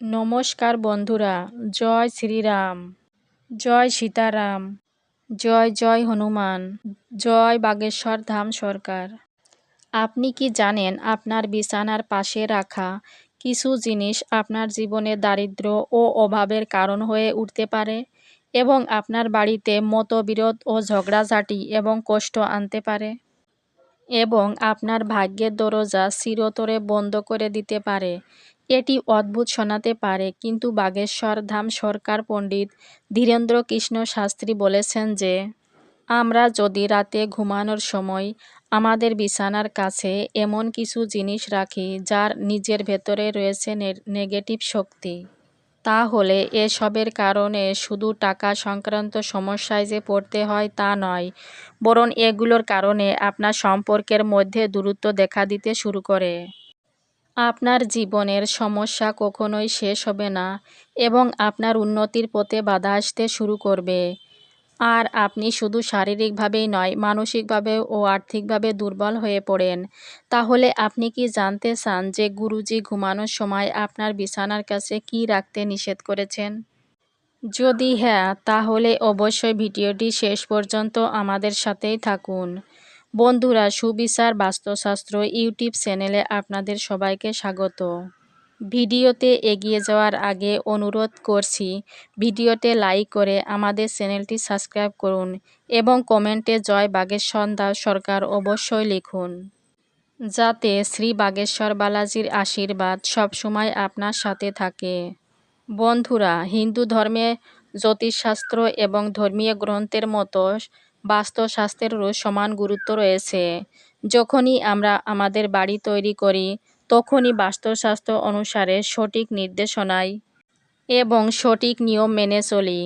নমস্কার বন্ধুরা, জয় শ্রীরাম, জয় সীতারাম, জয় জয় হনুমান, জয় বাগেশ্বর ধাম সরকার। আপনি কি জানেন আপনার বিছানার পাশে রাখা কিছু জিনিস আপনার জীবনে দারিদ্র ও অভাবের কারণ হয়ে উঠতে পারে এবং আপনার বাড়িতে মতবিরোধ ও ঝগড়াঝাটি এবং কষ্ট আনতে পারে এবং আপনার ভাগ্যের দরজা চিরতরে বন্ধ করে দিতে পারে এটি অদ্ভুত শোনাতে পারে, কিন্তু বাগেশ্বর ধাম সরকার পণ্ডিত ধীরেন্দ্র কৃষ্ণ শাস্ত্রী বলেছেন যে, আমরা যদি রাতে ঘুমানোর সময় আমাদের বিছানার কাছে এমন কিছু জিনিস রাখি যার নিজের ভেতরে রয়েছে নেগেটিভ শক্তি, তাহলে এসবের কারণে শুধু টাকা সংক্রান্ত সমস্যায় যে পড়তে হয় তা নয়, বরং এগুলোর কারণে আপনার সম্পর্কের মধ্যে দূরত্ব দেখা দিতে শুরু করে। আপনার জীবনের সমস্যা কখনোই শেষ হবে না এবং আপনার উন্নতির পথে বাধা আসতে শুরু করবে। আর আপনি শুধু শারীরিকভাবেই নয় মানসিকভাবে ও আর্থিকভাবে দুর্বল হয়ে পড়েন। তাহলে আপনি কি জানতে চান যে গুরুজি ঘুমানোর সময় আপনার বিছানার কাছে কি রাখতে নিষেধ করেছেন? যদি হ্যাঁ তাহলে অবশ্যই ভিডিওটি শেষ পর্যন্ত আমাদের সাথেই থাকুন। বন্ধুরা, সুবিচার, বাস্তুশাস্ত্র ইউটিউব চ্যানেলে আপনাদের সবাইকে স্বাগত। ভিডিওতে এগিয়ে যাওয়ার আগে অনুরোধ করছি, ভিডিওতে লাইক করে আমাদের চ্যানেলটি সাবস্ক্রাইব করুন এবং কমেন্টে জয় বাগেশ্বর দাস সরকার অবশ্যই লিখুন। যাতে শ্রী বাগেশ্বর বালাজির আশীর্বাদ সবসময় আপনার সাথে থাকে। বন্ধুরা, হিন্দু ধর্মে জ্যোতিষশাস্ত্র এবং ধর্মীয় গ্রন্থের মতো বাস্তুশাস্ত্রেরও সমান গুরুত্ব রয়েছে। যখনই আমরা আমাদের বাড়ি তৈরি করি, তখনই বাস্তুশাস্ত্র অনুসারে সঠিক নির্দেশনায় এবং সঠিক নিয়ম মেনে চলি।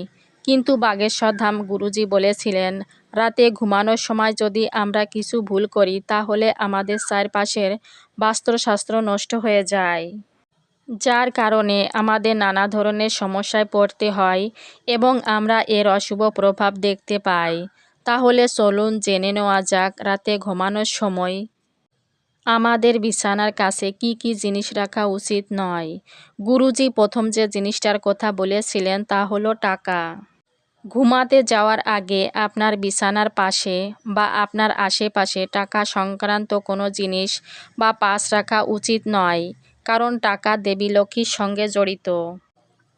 কিন্তু বাগেশ্বর ধাম গুরুজি বলেছিলেন, রাতে ঘুমানোর সময় যদি আমরা কিছু ভুল করি, তাহলে আমাদের চারপাশের বাস্তুশাস্ত্র নষ্ট হয়ে যায়। যার কারণে আমাদের নানা ধরনের সমস্যায় পড়তে হয় এবং আমরা এর অশুভ প্রভাব দেখতে পাই। তাহলে চলুন জেনে নেওয়া যাক রাতে ঘুমানোর সময়। আমাদের বিছানার কাছে কি কি জিনিস রাখা উচিত নয়। গুরুজি প্রথম যে জিনিসটার কথা বলেছিলেন তা হলো টাকা। ঘুমাতে যাওয়ার আগে আপনার বিছানার পাশে বা আপনার আশেপাশে টাকা সংক্রান্ত কোনো জিনিস বা পাশ রাখা উচিত নয়, কারণ টাকা দেবী লক্ষ্মীর সঙ্গে জড়িত।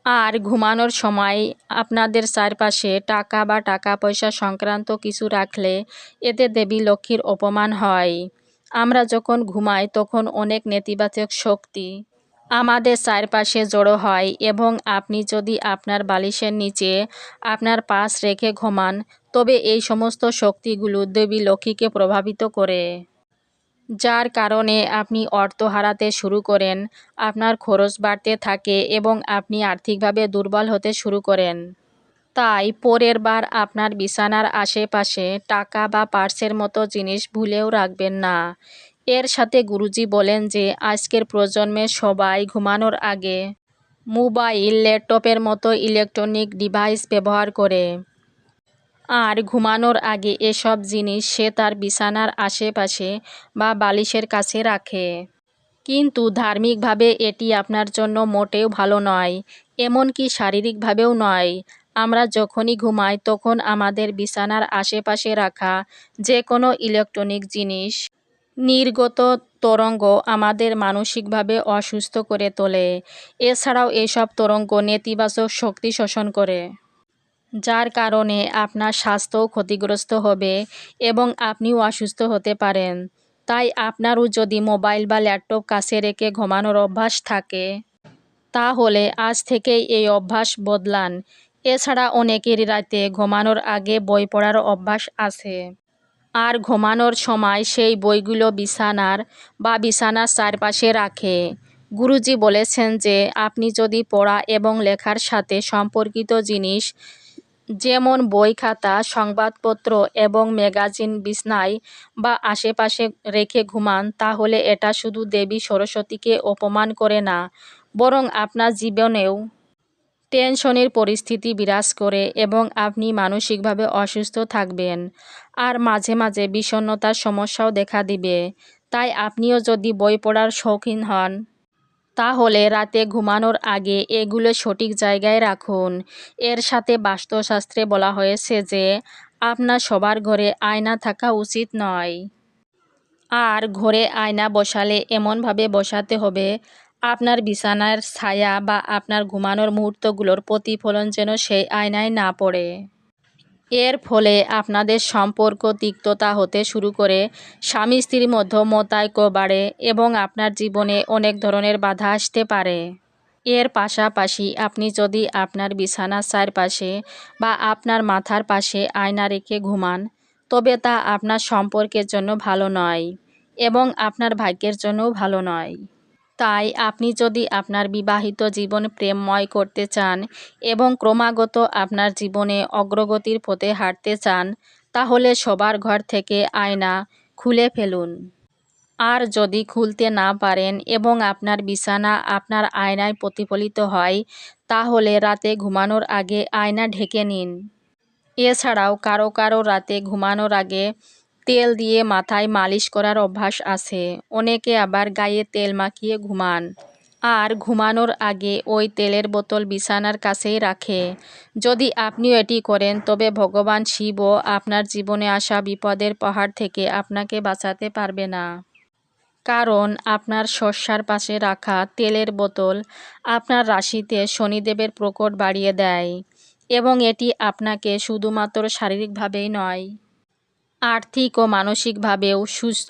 আর ঘুমানোর সময় আপনাদের চারপাশে টাকা বা টাকা পয়সা সংক্রান্ত কিছু রাখলে এতে দেবী লক্ষ্মীর অপমান হয়। আমরা যখন ঘুমাই তখন অনেক নেতিবাচক শক্তি আমাদের চারপাশে জড়ো হয় এবং আপনি যদি আপনার বালিশের নিচে আপনার পাশ রেখে ঘুমান, তবে এই সমস্ত শক্তিগুলো দেবী লক্ষ্মীকে প্রভাবিত করে। যার কারণে আপনি অর্থ হারাতে শুরু করেন, আপনার খরচ বাড়তে থাকে এবং আপনি আর্থিকভাবে দুর্বল হতে শুরু করেন। তাই পরের বার আপনার বিছানার আশেপাশে টাকা বা পার্সের মতো জিনিস ভুলেও রাখবেন না। এর সাথে গুরুজি বলেন যে, আজকের প্রজন্মে সবাই ঘুমানোর আগে মোবাইল, ল্যাপটপের মতো ইলেকট্রনিক ডিভাইস ব্যবহার করে আর ঘুমানোর আগে এসব জিনিস সে তার বিছানার আশেপাশে বা বালিশের কাছে রাখে। কিন্তু ধার্মিকভাবে এটি আপনার জন্য মোটেও ভালো নয়, এমনকি শারীরিকভাবেও নয়। আমরা যখনই ঘুমাই তখন আমাদের বিছানার আশেপাশে রাখা যে কোনো ইলেকট্রনিক জিনিস, নির্গত তরঙ্গ আমাদের মানসিকভাবে অসুস্থ করে তোলে। এছাড়াও এসব তরঙ্গ নেতিবাচক শক্তি শোষণ করে। যার কারণে আপনার স্বাস্থ্যও ক্ষতিগ্রস্ত হবে এবং আপনিও অসুস্থ হতে পারেন। তাই আপনারও যদি মোবাইল বা ল্যাপটপ কাছে রেখে ঘুমানোর অভ্যাস থাকে, তাহলে আজ থেকেই এই অভ্যাস বদলান। এছাড়া অনেকেরই রাতে ঘুমানোর আগে বই পড়ার অভ্যাস আছে। আর ঘুমানোর সময় সেই বইগুলো বিছানার বা বিছানার চারপাশে রাখে। গুরুজি বলেছেন যে, আপনি যদি পড়া এবং লেখার সাথে সম্পর্কিত জিনিস যেমন বই খাতা, সংবাদপত্র এবং ম্যাগাজিন, বিছনায় বা আশেপাশে রেখে ঘুমান, তাহলে এটা শুধু দেবী সরস্বতীকে অপমান করে না, বরং আপনার জীবনেও টেনশনের পরিস্থিতি বিরাজ করে এবং আপনি মানসিকভাবে অসুস্থ থাকবেন। আর মাঝে মাঝে বিষণ্নতার সমস্যাও দেখা দিবে। তাই আপনিও যদি বই পড়ার শৌখিন হন তাহলে রাতে ঘুমানোর আগে এগুলো সঠিক জায়গায় রাখুন। এর সাথে বাস্তুশাস্ত্রে বলা হয়েছে যে, আপনার সবার ঘরে আয়না থাকা উচিত নয়। আর ঘরে আয়না বসালে এমনভাবে বসাতে হবে, আপনার বিছানার ছায়া বা আপনার ঘুমানোর মুহূর্তগুলোর প্রতিফলন যেন সেই আয়নায় না পড়ে। এর ফলে আপনাদের সম্পর্ক তিক্ততা হতে শুরু করে, স্বামী স্ত্রীর মধ্যে মতায়ক বাড়ে এবং আপনার জীবনে অনেক ধরনের বাধা আসতে পারে। এর পাশাপাশি আপনি যদি আপনার বিছানার চারপাশে বা আপনার মাথার পাশে আয়না রেখে ঘুমান, তবে তা আপনার সম্পর্কের জন্য ভালো নয় এবং আপনার ভাগ্যের জন্যও ভালো নয়। তাই আপনি যদি আপনার বিবাহিত জীবন প্রেমময় করতে চান এবং ক্রমাগত আপনার জীবনে অগ্রগতির পথে হাঁটতে চান, তাহলে সবার ঘর থেকে আয়না খুলে ফেলুন। আর যদি খুলতে না পারেন এবং আপনার বিছানা আপনার আয়নায় প্রতিফলিত হয়, তাহলে রাতে ঘুমানোর আগে আয়না ঢেকে নিন। এছাড়াও কারও কারও রাতে ঘুমানোর আগে তেল দিয়ে মাথায় মালিশ করার অভ্যাস আছে। অনেকে আবার গায়ে তেল মাখিয়ে ঘুমান। আর ঘুমানোর আগে ওই তেলের বোতল বিছানার কাছেই রাখে। যদি আপনিও এটি করেন, তবে ভগবান শিবও আপনার জীবনে আসা বিপদের পাহাড় থেকে আপনাকে বাঁচাতে পারবে না। কারণ আপনার শস্যার পাশে রাখা তেলের বোতল আপনার রাশিতে শনিদেবের প্রকট বাড়িয়ে দেয় এবং এটি আপনাকে শুধুমাত্র শারীরিকভাবেই নয় আর্থিক ও মানসিকভাবেও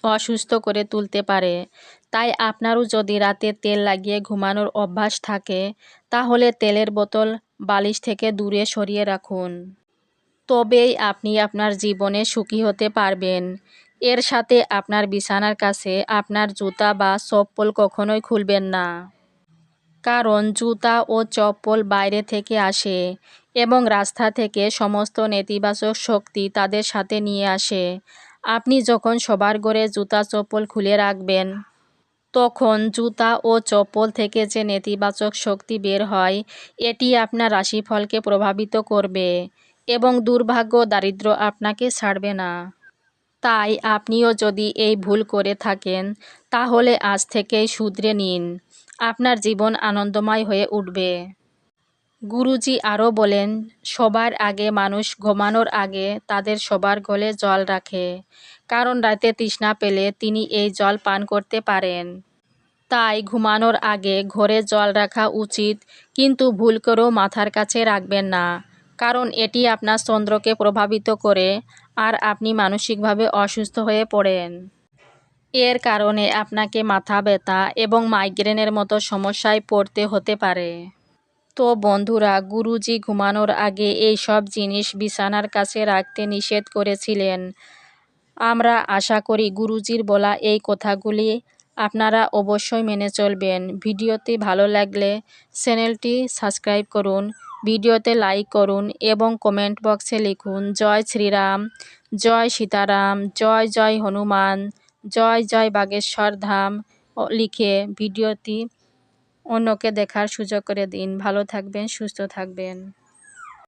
অসুস্থ করে তুলতে পারে। তাই আপনারও যদি রাতে তেল লাগিয়ে ঘুমানোর অভ্যাস থাকে, তাহলে তেলের বোতল বালিশ থেকে দূরে সরিয়ে রাখুন। তবেই আপনি আপনার জীবনে সুখী হতে পারবেন। এর সাথে আপনার বিছানার কাছে আপনার জুতা বা চপ্পল কখনোই খুলবেন না। কারণ জুতা ও চপ্পল বাইরে থেকে আসে। এবং রাস্তা থেকে সমস্ত নেতিবাচক শক্তি তাদের সাথে নিয়ে আসে। আপনি যখন সবার ঘরে জুতা, চপ্পল খুলে রাখবেন, তখন জুতা ও চপ্পল থেকে যে নেতিবাচক শক্তি বের হয়, এটি আপনার রাশিফলকে প্রভাবিত করবে এবং দুর্ভাগ্য দারিদ্র আপনাকে ছাড়বে না। তাই আপনিও যদি এই ভুল করে থাকেন, তাহলে আজ থেকেই শুধরে নিন। আপনার জীবন আনন্দময় হয়ে উঠবে। গুরুজি আরও বলেন, সবার আগে মানুষ ঘুমানোর আগে তাদের সবার গলে জল রাখে। কারণ রাতে তৃষ্ণা পেলে তিনি এই জল পান করতে পারেন। তাই ঘুমানোর আগে ঘরে জল রাখা উচিত, কিন্তু ভুল করেও মাথার কাছে রাখবেন না। কারণ এটি আপনার চন্দ্রকে প্রভাবিত করে, আর আপনি মানসিকভাবে অসুস্থ হয়ে পড়েন। এর কারণে আপনাকে মাথা ব্যথা এবং মাইগ্রেনের মতো সমস্যায় পড়তে হতে পারে। তো বন্ধুরা, গুরুজি ঘুমানোর আগে এই সব জিনিস বিছানার কাছে রাখতে নিষেধ করেছিলেন। আমরা আশা করি গুরুজির বলা এই কথাগুলি আপনারা অবশ্যই মেনে চলবেন। ভিডিওটি ভালো লাগলে চ্যানেলটি সাবস্ক্রাইব করুন, ভিডিওতে লাইক করুন এবং কমেন্ট বক্সে লিখুন, জয় শ্রীরাম, জয় সীতারাম, জয় জয় হনুমান, জয় জয় বাগেশ্বর ধাম লিখে ভিডিওটি অন্যকে দেখার সুযোগ করে দিন। ভালো থাকবেন সুস্থ থাকবেন।